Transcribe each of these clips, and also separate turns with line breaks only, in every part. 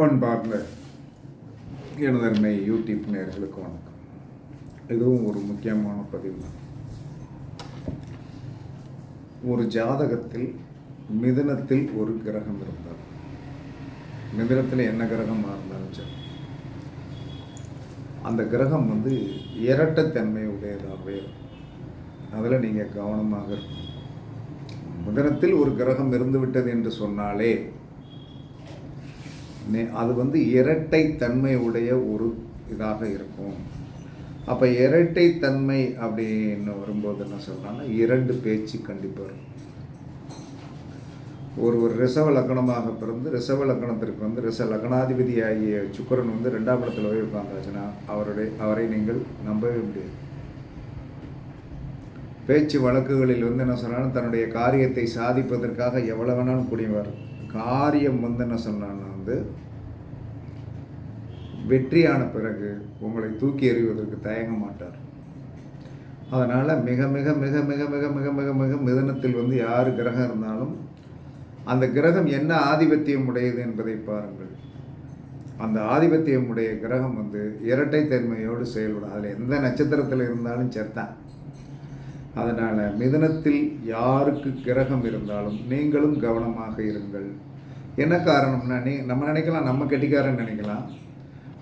பண்பார்ந்த எனதன்மை YouTube நேர்களுக்கு வணக்கம். இதுவும் ஒரு முக்கியமான பதிவு தான். ஒரு ஜாதகத்தில் மிதனத்தில் ஒரு கிரகம் இருந்தால் மிதனத்தில் என்ன கிரகமாக இருந்தாலும் சரி அந்த கிரகம் வந்து இரட்டத்தன்மை உடையதாகவே இருக்கும். அதில் நீங்கள் கவனமாக இருக்கணும். மிதனத்தில் ஒரு கிரகம் இருந்து விட்டது என்று சொன்னாலே அது வந்து இரட்டை தன்மை உடைய ஒரு இதாக இருக்கும். அப்போ இரட்டை தன்மை அப்படின்னு வரும்போது என்ன சொல்கிறாங்கன்னா இரண்டு பேச்சு கண்டிப்பாக இருக்கும் ஒரு ஒரு ரிசவ லக்னமாக பிறந்து ரிசவ லக்னத்திற்கு வந்து ரிச லக்னாதிபதி ஆகிய சுக்கிரன் வந்து ரெண்டாம் இடத்துல போய் உட்கார்ந்தாச்சுன்னா அவருடைய அவரை நீங்கள் நம்பவே முடியாது. பேச்சு வழக்குகளில் வந்து என்ன சொல்கிறாங்கன்னா தன்னுடைய காரியத்தை சாதிப்பதற்காக எவ்வளவு வேணாலும் கூடியவர் காரியம் வந்து என்ன சொன்னான்னா வந்து வெற்றியான பிறகு உங்களை தூக்கி எறிவதற்கு தயங்க மாட்டார். அதனால் மிக மிக மிக மிக மிக மிக மிக மிக மிதனத்தில் வந்து யார் கிரகம் இருந்தாலும் அந்த கிரகம் என்ன ஆதிபத்தியம் உடையது என்பதை பாருங்கள். அந்த ஆதிபத்தியம் உடைய கிரகம் வந்து இரட்டை தன்மையோடு செயல்படும். அதில் எந்த நட்சத்திரத்தில் இருந்தாலும் செத்தான் அதனால் மிதுனத்தில் யாருக்கு கிரகம் இருந்தாலும் நீங்களும் கவனமாக இருங்கள். என்ன காரணம்னா நீ நம்ம நினைக்கலாம் நம்ம கெட்டிக்காரன்னு நினைக்கலாம்.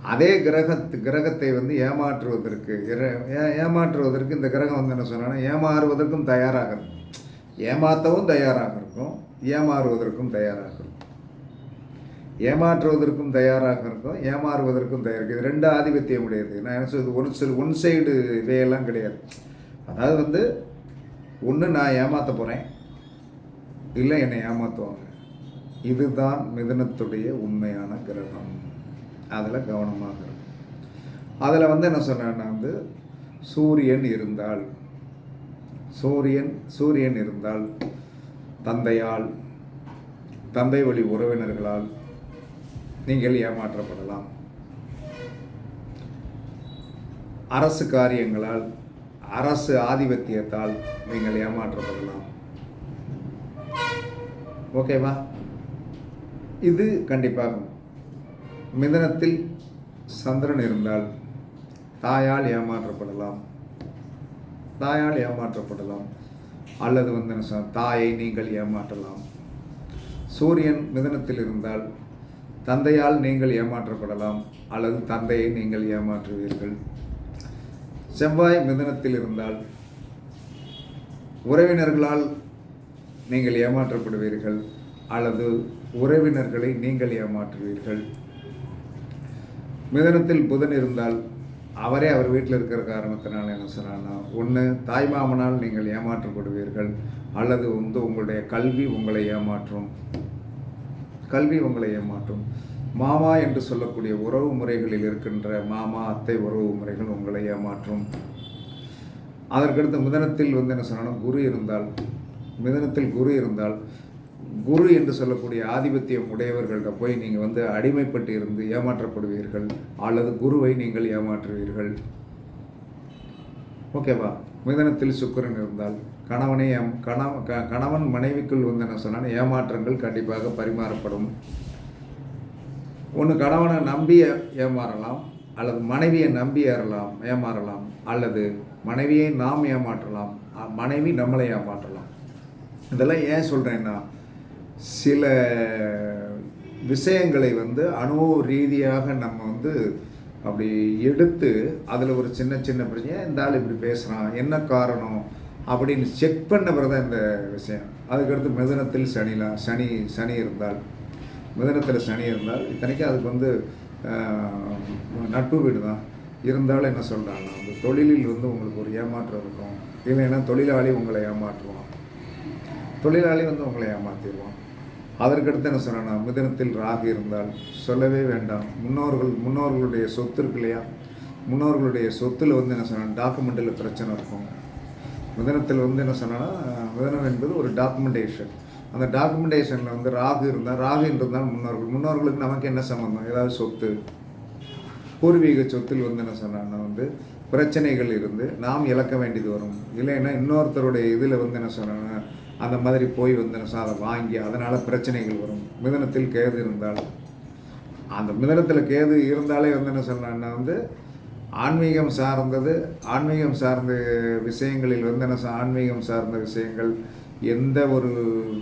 அதே கிரகத்து கிரகத்தை வந்து ஏமாற்றுவதற்கு இர- ஏ- ஏமாற்றுவதற்கு இந்த கிரகம் வந்து என்ன சொன்னா ஏமாறுவதற்கும் தயாராக இருக்கும். ஏமாற்றவும் தயாராக இருக்கும். ஏமாறுவதற்கும் தயாராக இருக்கும். ஏமாற்றுவதற்கும் தயாராக இருக்கும். ஏமாறுவதற்கும் தயாராக இது ரெண்டு ஆதிபத்தியம் உடையது நான் என்ன சொல்வது ஒன் சைடு ஒன் சைடு இவையெல்லாம் கிடையாது. அதாவது வந்து ஒன்று நான் ஏமாற்ற போகிறேன் இல்லை என்னை ஏமாற்றுவாங்க இதுதான் மிதனத்துடைய உண்மையான கிரகம். அதில் கவனமாக இருக்கும் அதில் வந்து என்ன சொன்னேன்னா வந்து சூரியன் இருந்தால் சூரியன் சூரியன் இருந்தால் தந்தையால் தந்தை வழி உறவினர்களால் நீங்கள் ஏமாற்றப்படலாம். அரசு காரியங்களால் அரசு ஆதிபத்தியத்தால் நீங்கள் ஏமாற்றப்படலாம். ஓகேவா? இது கண்டிப்பாக மிதனத்தில் சந்திரன் இருந்தால் தாயால் ஏமாற்றப்படலாம். தாயால் ஏமாற்றப்படலாம். அல்லது வந்து என்ன தாயை நீங்கள் ஏமாற்றலாம். சூரியன் மிதனத்தில் இருந்தால் தந்தையால் நீங்கள் ஏமாற்றப்படலாம். அல்லது தந்தையை நீங்கள் ஏமாற்றுவீர்கள். செவ்வாய் மிதனத்தில் இருந்தால் உறவினர்களால் நீங்கள் ஏமாற்றப்படுவீர்கள். அல்லது உறவினர்களை நீங்கள் ஏமாற்றுவீர்கள். மிதனத்தில் புதன் இருந்தால் அவரே அவர் வீட்டில் இருக்கிற காரணத்தினால் என்ன சொன்னான்னா ஒன்று தாய்மாமனால் நீங்கள் ஏமாற்றப்படுவீர்கள் அல்லது வந்து உங்களுடைய கல்வி உங்களை ஏமாற்றும். கல்வி உங்களை ஏமாற்றும். மாமா என்று சொல்லக்கூடிய உறவு முறைகளில் இருக்கின்ற மாமா அத்தை உறவு முறைகள் உங்களை ஏமாற்றும். அதற்கடுத்து மிதனத்தில் வந்து என்ன சொன்னாலும் குரு இருந்தால் மிதனத்தில் குரு இருந்தால் குரு என்று சொல்லக்கூடிய ஆதிபத்தியம் உடையவர்கள்ட்ட போய் நீங்கள் வந்து அடிமைப்பட்டு இருந்து ஏமாற்றப்படுவீர்கள் அல்லது குருவை நீங்கள் ஏமாற்றுவீர்கள். ஓகேவா? மிதனத்தில் சுக்கரன் இருந்தால் கணவனை ஏம் கணவ க- கணவன் மனைவிக்குள் வந்து என்ன சொன்னால் ஏமாற்றங்கள் கண்டிப்பாக பரிமாறப்படும். ஒன்று கணவனை நம்பி ஏமாறலாம் அல்லது மனைவியை நம்பி ஏறலாம் ஏமாறலாம் அல்லது மனைவியை நாம் ஏமாற்றலாம் மனைவி நம்மளை ஏமாற்றலாம். இதெல்லாம் ஏன் சொல்கிறேன்னா சில விஷயங்களை வந்து அனுபவ ரீதியாக நம்ம வந்து அப்படி எடுத்து அதில் ஒரு சின்ன சின்ன பிரச்சனை இந்த ஆள் இப்படி பேசுகிறான் என்ன காரணம்? அப்படின்னு செக் பண்ண பிறகு தான் இந்த விஷயம். அதுக்கடுத்து மிதனத்தில் சனிலாம் சனி சனி இருந்தால் மிதனத்தில் சனி இருந்தால் இத்தனைக்கும் அதுக்கு வந்து நட்பு வீடு தான். இருந்தாலும் என்ன சொல்கிறாங்கன்னா அந்த தொழிலில் வந்து உங்களுக்கு ஒரு ஏமாற்றம் இருக்கும். இல்லைன்னா தொழிலாளி உங்களை ஏமாற்றுவான். தொழிலாளி வந்து உங்களை ஏமாற்றிடுவான் அதற்கடுத்து என்ன சொன்னா மிதனத்தில் ராகு இருந்தால் சொல்லவே வேண்டாம். முன்னோர்கள் முன்னோர்களுடைய சொத்து இருக்கு இல்லையா? முன்னோர்களுடைய சொத்தில் வந்து என்ன சொன்னா டாக்குமெண்ட்டில் பிரச்சனை இருக்கும். மிதனத்தில் வந்து என்ன சொன்னால் மிதனம் என்பது ஒரு டாக்குமெண்டேஷன் அந்த டாக்குமெண்டேஷனில் வந்து ராகு இருந்தால் ராகு இருந்தால் முன்னோர்கள். முன்னோர்களுக்கு நமக்கு என்ன சம்மந்தம் ஏதாவது சொத்து. பூர்வீக சொத்தில் வந்து என்ன சொன்னான்னா வந்து பிரச்சனைகள் இருந்து நாம் இழக்க வேண்டியது வரும். இல்லைன்னா இன்னொருத்தருடைய இதில் வந்து என்ன சொன்னாங்கன்னா அந்த மாதிரி போய் வந்து என்ன அதை வாங்கி அதனால் பிரச்சனைகள் வரும். மிதனத்தில் கேது இருந்தால் அந்த மிதனத்தில் கேது இருந்தாலே வந்து என்ன சொல்லலாம்னா வந்து ஆன்மீகம் சார்ந்தது ஆன்மீகம் சார்ந்த விஷயங்களில் வந்து என்ன சொ- ஆன்மீகம் சார்ந்த விஷயங்கள் எந்த ஒரு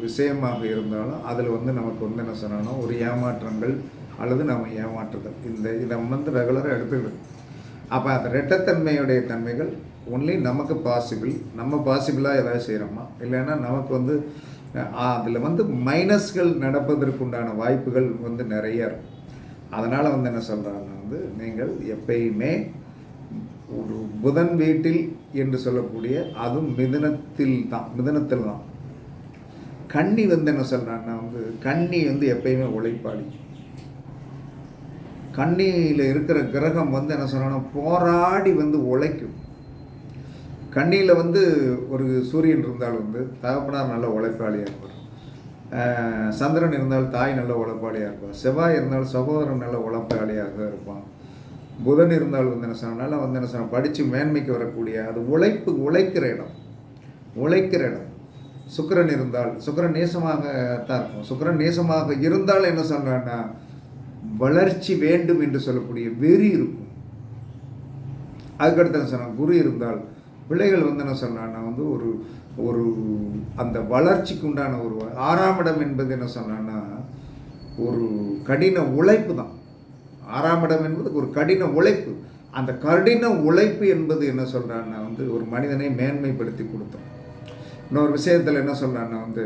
விஷயமாக இருந்தாலும் அதில் வந்து நமக்கு வந்து என்ன சொன்னாலும் ஒரு ஏமாற்றங்கள் அல்லது நம்ம ஏமாற்றுதல். இந்த இதை வந்து ரெகுலராக எடுத்துக்கிது அப்போ அந்த ரெட்டத்தன்மையுடைய தன்மைகள் ஒன்லி நமக்கு பாசிபிள் நம்ம பாசிபிளாக ஏதாவது செய்கிறோமா இல்லைன்னா நமக்கு வந்து அதில் வந்து மைனஸ்கள் நடப்பதற்குண்டான வாய்ப்புகள் வந்து நிறைய இருக்கும். அதனால் வந்து என்ன சொல்கிறாங்கன்னா வந்து நீங்கள் எப்பயுமே ஒரு புதன் வீட்டில் என்று சொல்லக்கூடிய அதுவும் மிதனத்தில் தான் மிதனத்தில் தான். கண்ணி வந்து என்ன சொல்கிறான்னா வந்து கண்ணி வந்து எப்பயுமே உழைப்பாளி. கண்ணியில் இருக்கிற கிரகம் வந்து என்ன சொல்லணும் போராடி வந்து உழைக்கும். கண்ணியில் வந்து ஒரு சூரியன் இருந்தால் வந்து தகப்பனார் நல்ல உழைப்பாளியாக இருப்பார். சந்திரன் இருந்தால் தாய் நல்ல உழைப்பாளியாக இருப்பார். செவ்வாய் இருந்தால் சகோதரன் நல்ல உழைப்பாளியாக இருப்பான். புதன் இருந்தால் வந்து என்ன சொன்னால் நல்லா வந்து என்ன சொன்ன படித்து மேன்மைக்கு வரக்கூடிய அது உழைப்பு உழைக்கிற இடம். உழைக்கிற இடம். சுக்கரன் இருந்தால் சுக்கரன் நேசமாக தான் இருக்கும் சுக்கிரன் நேசமாக இருந்தால் என்ன சொல்கிறான்னா வளர்ச்சி வேண்டும் என்று சொல்லக்கூடிய வெறி இருக்கும். அதுக்கடுத்து என்ன சொன்னால் குரு இருந்தால் பிள்ளைகள் வந்து என்ன சொன்னான்னா வந்து ஒரு ஒரு அந்த வளர்ச்சிக்கு உண்டான ஒரு ஆறாம் இடம் என்பது என்ன சொன்னான்னா ஒரு கடின உழைப்பு தான். ஆறாம் இடம் என்பது ஒரு கடின உழைப்பு. அந்த கடின உழைப்பு என்பது என்ன சொல்கிறான்னா வந்து ஒரு மனிதனை மேன்மைப்படுத்தி கொடுத்தோம். இன்னொரு விஷயத்தில் என்ன சொல்கிறான்னா வந்து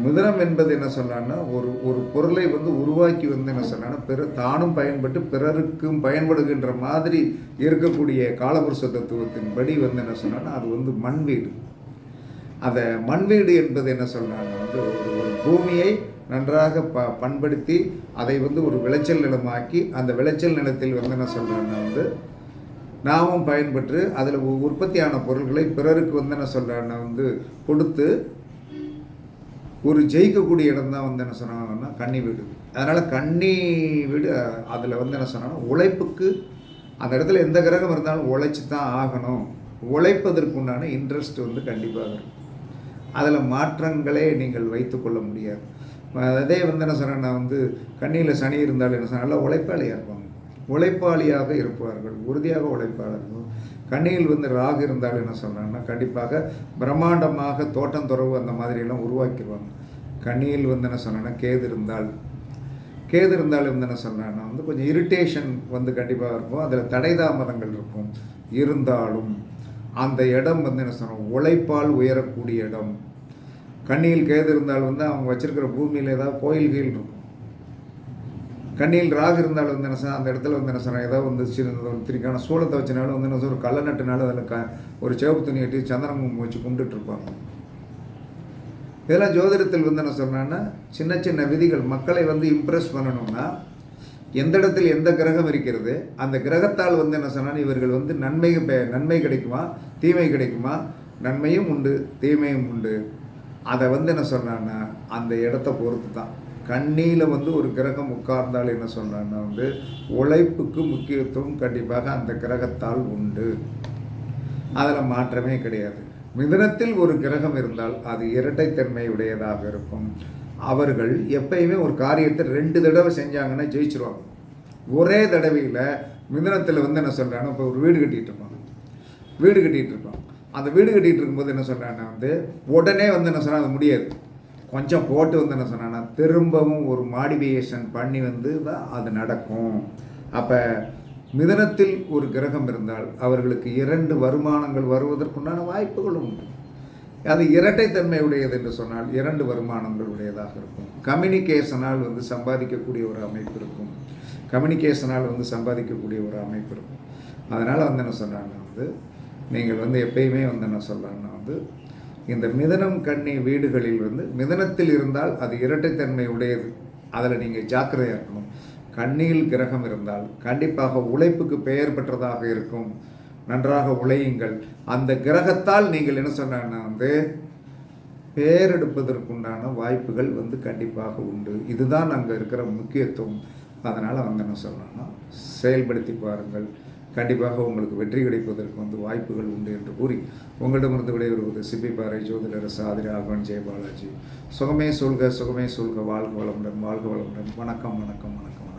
முதலம் என்பது என்ன சொல்றான்னா ஒரு ஒரு பொருளை வந்து உருவாக்கி வந்து என்ன சொல்லான்னா பிற தானும் பயன்பட்டு பிறருக்கும் பயன்படுகின்ற மாதிரி இருக்கக்கூடிய காலபுருஷ தத்துவத்தின்படி வந்து என்ன சொன்னான்னா அது வந்து மண் வீடு. அந்த மண் வீடு என்பது என்ன சொல்றாங்கன்னா வந்து ஒரு பூமியை நன்றாக ப பண்படுத்தி அதை வந்து ஒரு விளைச்சல் நிலமாக்கி அந்த விளைச்சல் நிலத்தில் வந்து என்ன சொல்கிறாங்கன்னா வந்து நாமும் பயன்பெற்று அதில் உற்பத்தியான பொருள்களை பிறருக்கு வந்து என்ன சொல்கிறாங்கன்னா வந்து கொடுத்து ஒரு ஜெயிக்கக்கூடிய இடம் தான் வந்து என்ன சொன்னாங்கன்னா கன்னி வீடு. அதனால் கன்னி வீடு அதில் வந்து என்ன சொன்னாங்கன்னா உழைப்புக்கு அந்த இடத்துல எந்த கிரகம் இருந்தாலும் உழைச்சி தான் ஆகணும் உழைப்பதற்குண்டான இன்ட்ரெஸ்ட் வந்து கண்டிப்பாக இருக்கும் அதில் மாற்றங்களே நீங்கள் வைத்துக்கொள்ள முடியாது. அதே வந்து என்ன சொன்னேன்னா வந்து கண்ணியில் சனி இருந்தாலும் என்ன சொன்னால் நல்லா உழைப்பாளியாக இருப்பாங்க உழைப்பாளியாக இருப்பார்கள் உறுதியாக உழைப்பாளர்கள். கண்ணியில் வந்து ராகு இருந்தால் என்ன சொல்கிறாங்கன்னா கண்டிப்பாக பிரம்மாண்டமாக தோட்டம் துறவு அந்த மாதிரியெல்லாம் உருவாக்கிடுவாங்க. கண்ணியில் வந்து என்ன சொன்னேன்னா கேது இருந்தால் கேது இருந்தாலும் வந்து என்ன சொன்னேன்னா வந்து கொஞ்சம் இரிட்டேஷன் வந்து கண்டிப்பாக இருக்கும். அதில் தடை தாமதங்கள் இருக்கும். இருந்தாலும் அந்த இடம் வந்து என்ன சொன்னோம் உழைப்பால் உயரக்கூடிய இடம். கண்ணியில் கேது இருந்தால் வந்து அவங்க வச்சுருக்கிற பூமியில் ஏதாவது கோயில்கள் இருக்கும். கண்ணியில் ராகு இருந்தாலும் வந்து என்ன சொன்னா, அந்த இடத்துல வந்து என்ன சொன்னால் ஏதாவது வந்து சின்ன ஒரு திரிக்கான சூளத்தை வச்சனாலும் வந்து என்ன சொல்ற, ஒரு கள்ள நட்டுனாலும் அதில் க ஒரு சிவப்பு துணி கட்டி சந்திரன் குங்குமம் வச்சு கும்பிட்டுட்ருப்பாங்க இதெல்லாம் ஜோதிடத்தில் வந்து என்ன சொன்னான்னா சின்ன சின்ன விதிகள் மக்களை வந்து இம்ப்ரெஸ் பண்ணணும்னா எந்த இடத்தில் எந்த கிரகம் இருக்கிறது அந்த கிரகத்தால் வந்து என்ன சொன்னால் இவர்கள் வந்து நன்மை நன்மை கிடைக்குமா தீமை கிடைக்குமா? நன்மையும் உண்டு தீமையும் உண்டு. அதை வந்து என்ன சொன்னான்னா அந்த இடத்த பொறுத்து தான் கண்ணியில் வந்து ஒரு கிரகம் உட்கார்ந்தால் என்ன சொன்னான்னா வந்து உழைப்புக்கு முக்கியத்துவம் கண்டிப்பாக அந்த கிரகத்தால் உண்டு. அதில் மாற்றமே கிடையாது. மிதனத்தில் ஒரு கிரகம் இருந்தால் அது இரட்டைத்தன்மையுடையதாக இருக்கும். அவர்கள் எப்பயுமே ஒரு காரியத்தை ரெண்டு தடவை செஞ்சாங்கன்னா ஜெயிச்சிருவாங்க. ஒரே தடவையில் மிதனத்தில் வந்து என்ன சொல்கிறாங்கன்னா இப்போ ஒரு வீடு கட்டிகிட்டு இருப்பாங்க. வீடு கட்டிகிட்டு இருப்பான் அந்த வீடு கட்டிகிட்டு இருக்கும்போது என்ன சொல்கிறாங்கன்னா வந்து உடனே வந்து என்ன சொன்னால் அது முடியாது. கொஞ்சம் போட்டு வந்து என்ன சொன்னேன்னா திரும்பவும் ஒரு மாடிஃபிகேஷன் பண்ணி வந்து தான் அது நடக்கும். அப்போ மிதனத்தில் ஒரு கிரகம் இருந்தால் அவர்களுக்கு இரண்டு வருமானங்கள் வருவதற்குண்டான வாய்ப்புகளும் உண்டு. அது இரட்டைத்தன்மை உடையது என்று சொன்னால் இரண்டு வருமானங்கள் உடையதாக இருக்கும். கம்யூனிகேஷனால் வந்து சம்பாதிக்கக்கூடிய ஒரு அமைப்பு இருக்கும். கம்யூனிகேஷனால் வந்து சம்பாதிக்கக்கூடிய ஒரு அமைப்பு இருக்கும். அதனால் வந்து என்ன சொல்கிறாங்கன்னா வந்து நீங்கள் வந்து எப்பயுமே வந்து என்ன சொல்கிறாங்கன்னா வந்து இந்த மிதனம் கண்ணி வீடுகளில் வந்து மிதனத்தில் இருந்தால் அது இரட்டைத்தன்மை உடையது. அதில் நீங்கள் ஜாக்கிரதையாக இருக்கணும். கண்ணியில் கிரகம் இருந்தால் கண்டிப்பாக உழைப்புக்கு பெயர் பெற்றதாக இருக்கும். நன்றாக உழையுங்கள். அந்த கிரகத்தால் நீங்கள் என்ன சொன்னாங்கன்னா வந்து பேரெடுப்பதற்குண்டான வாய்ப்புகள் வந்து கண்டிப்பாக உண்டு. இதுதான் அங்கே இருக்கிற முக்கியத்துவம். அதனால் வந்து என்ன சொல்லணும்னா செயல்படுத்தி பாருங்கள். கண்டிப்பாக உங்களுக்கு வெற்றி கிடைப்பதற்கு வந்து வாய்ப்புகள் உண்டு என்று கூறி உங்களிடமிருந்து விடைபெறுவது சிப்பிப்பாறை ஜோதிடர் சாதிரி ஆகவன் ஜெயபாலாஜி. சுகமே சொல்க சுகமே சொல்க வாழ்க வளமுடன் வாழ்க வளமுடன். வணக்கம் வணக்கம் வணக்கம்.